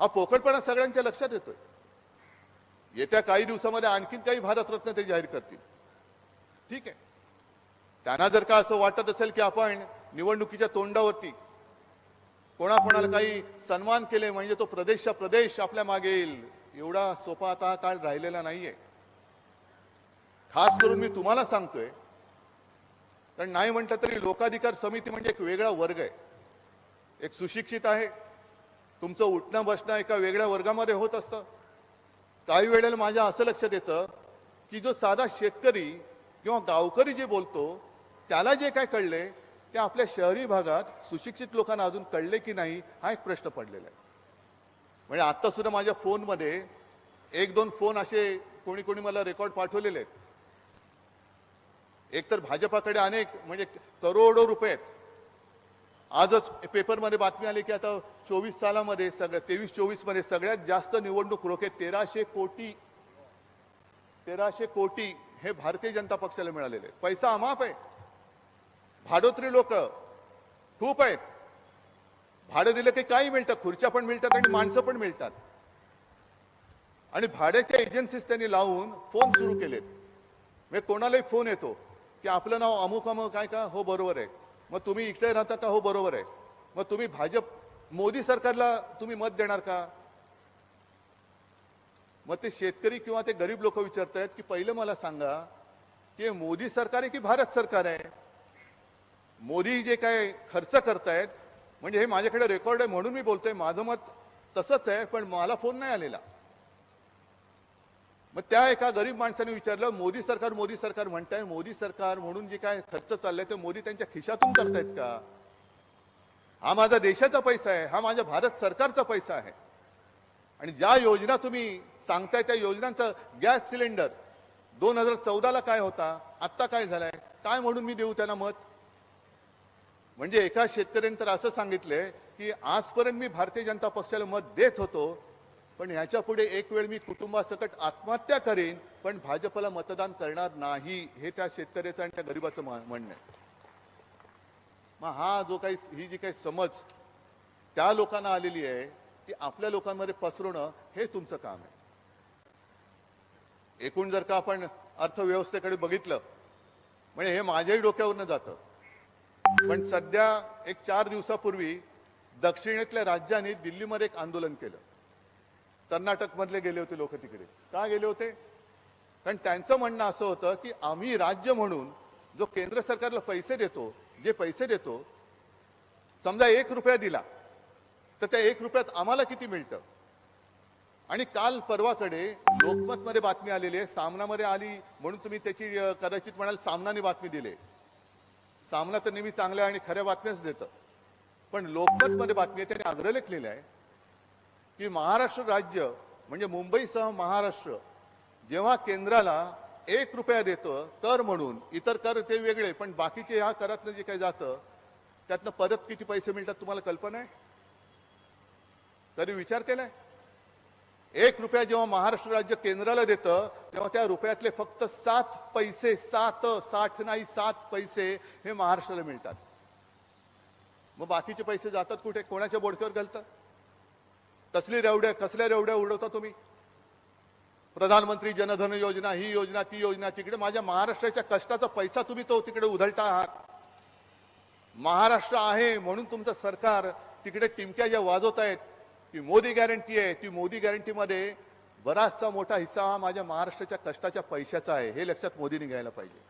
हा पोकळपणा सगळ्यांच्या लक्षात येतोय. येत्या काही दिवसामध्ये आणखीन काही भारतरत्न ते जाहीर करतील. ठीक आहे. त्यांना जर का असं वाटत असेल की आपण निवडणुकीच्या तोंडावरती कोणाकोणाला काही सन्मान केले म्हणजे तो प्रदेशचा प्रदेश आपल्या मागे येईल एवढा सोपा आता काळ राहिलेला नाहीये. खास करून मी तुम्हाला सांगतोय कारण नाही म्हटलं तरी लोकाधिकार समिती म्हणजे एक वेगळा वर्ग आहे. एक सुशिक्षित आहे तुमचं उठणं बसणं एका वेगळ्या वर्गामध्ये होत असतं. काही वेळेला माझ्या असं लक्षात येतं की जो साधा शेतकरी किंवा गावकरी जे बोलतो त्याला जे काय कळले ते आपल्या शहरी भागात सुशिक्षित लोकांना अजून कळले की नाही हा एक प्रश्न पडलेला आहे. म्हणजे आता सुद्धा माझ्या फोनमध्ये एक दोन फोन असे कोणी कोणी मला रेकॉर्ड पाठवलेले आहेत. एकतर भाजपाकडे अनेक म्हणजे करोडो रुपये आहेत. आजच पेपरमध्ये बातमी आली की आता चोवीस सालामध्ये सगळ्या तेवीस चोवीसमध्ये सगळ्यात जास्त निवडणूक रोखे तेराशे कोटी तेराशे कोटी हे भारतीय जनता पक्षाला मिळालेले पैसा अमाप आहे. भाडोत्री लोक खूप आहेत. भाडं दिलं की काही मिळतं खुर्च्या पण मिळतात आणि माणसं पण मिळतात. आणि भाड्याच्या एजन्सीज त्यांनी लावून फोन सुरू केलेत. म्हणजे कोणालाही फोन येतो की आपलं नाव अमुक अमुक काय का हो बरोबर आहे. मग तुम्ही इकडे राहता का? हो बरोबर आहे. मग तुम्ही भाजप मोदी सरकारला तुम्ही मत देणार का? मग ते शेतकरी किंवा ते गरीब लोक विचारतायत की पहिलं मला सांगा की मोदी सरकार आहे की भारत सरकार आहे? मोदी जे काय खर्च करतायत म्हणजे हे माझ्याकडे रेकॉर्ड आहे म्हणून मी बोलतोय माझं मत तसंच आहे पण मला फोन नाही आलेला. मग त्या एका गरीब माणसाने विचारलं मोदी सरकार मोदी सरकार म्हणताय मोदी सरकार म्हणून जे काय खर्च चाललाय ते मोदी त्यांच्या खिशातून करतायत का? हा माझा देशाचा पैसा आहे हा माझ्या भारत सरकारचा पैसा आहे. आणि ज्या योजना तुम्ही सांगताय त्या योजनांचा गॅस सिलेंडर दोन हजार चौदाला काय होता आत्ता काय झालाय काय म्हणून मी देऊ त्यांना मत? म्हणजे एका शेतकऱ्याने तर असं सांगितलंय की आजपर्यंत मी भारतीय जनता पक्षाला मत देत होतो पण ह्याच्या पुढे एक वेळ मी कुटुंबासकट आत्महत्या करेन पण भाजपला मतदान करणार नाही हे त्या शेतकऱ्याचं आणि त्या गरीबाचं म्हणणं आहे. मग हा जो काही ही जी काही समज त्या लोकांना आलेली आहे ती आपल्या लोकांमध्ये पसरवणं हे तुमचं काम आहे. एकूण जर का आपण अर्थव्यवस्थेकडे बघितलं म्हणजे हे माझ्याही डोक्यावरनं जातं. पण सध्या एक चार दिवसापूर्वी दक्षिणेतल्या राज्यांनी दिल्लीमध्ये एक आंदोलन केलं. कर्नाटक मधले गेले होते लोक तिकडे. का गेले होते? कारण त्यांचं म्हणणं असं होतं की आम्ही राज्य म्हणून जो केंद्र सरकारला पैसे देतो जे पैसे देतो समजा एक रुपया दिला तर त्या एक रुपयात आम्हाला किती मिळतं? आणि काल परवाकडे लोकमत मध्ये बातमी आलेली आहे सामनामध्ये आली म्हणून तुम्ही त्याची कदाचित म्हणाल सामनाने बातमी दिली. सामना तर नेहमी चांगल्या आणि खऱ्या बातम्याच देतं. पण लोकमत मध्ये बातमी आहे त्याने अग्रलेख लिहिला आहे की महाराष्ट्र राज्य म्हणजे मुंबईसह महाराष्ट्र जेव्हा केंद्राला एक रुपया देतं कर म्हणून इतर कर ते वेगळे पण बाकीचे ह्या करातनं जे काही जातं त्यातनं परत किती पैसे मिळतात तुम्हाला कल्पना आहे? तरी विचार केलाय? एक रुपया जेव्हा महाराष्ट्र राज्य केंद्राला देतं तेव्हा त्या रुपयातले फक्त सात पैसे सात साठ नाही सात पैसे हे महाराष्ट्राला मिळतात. मग बाकीचे पैसे जातात कुठे? कोणाच्या बोडक्यावर घालतात? कसली रेवड्या कसल्या रेवड्या उडवता तुम्ही? प्रधानमंत्री जनधन योजना ही योजना ती योजना तिकडे माझ्या महाराष्ट्राच्या कष्टाचा पैसा तुम्ही तो तिकडे उधळता आहात. महाराष्ट्र आहे म्हणून तुमचं सरकार तिकडे टिमक्या ज्या वाजवत आहेत ती मोदी गॅरंटी आहे ती मोदी गॅरंटीमध्ये बराचसा मोठा हिस्सा हा माझ्या महाराष्ट्राच्या कष्टाच्या पैशाचा आहे. हे लक्षात मोदींनी घ्यायला पाहिजे.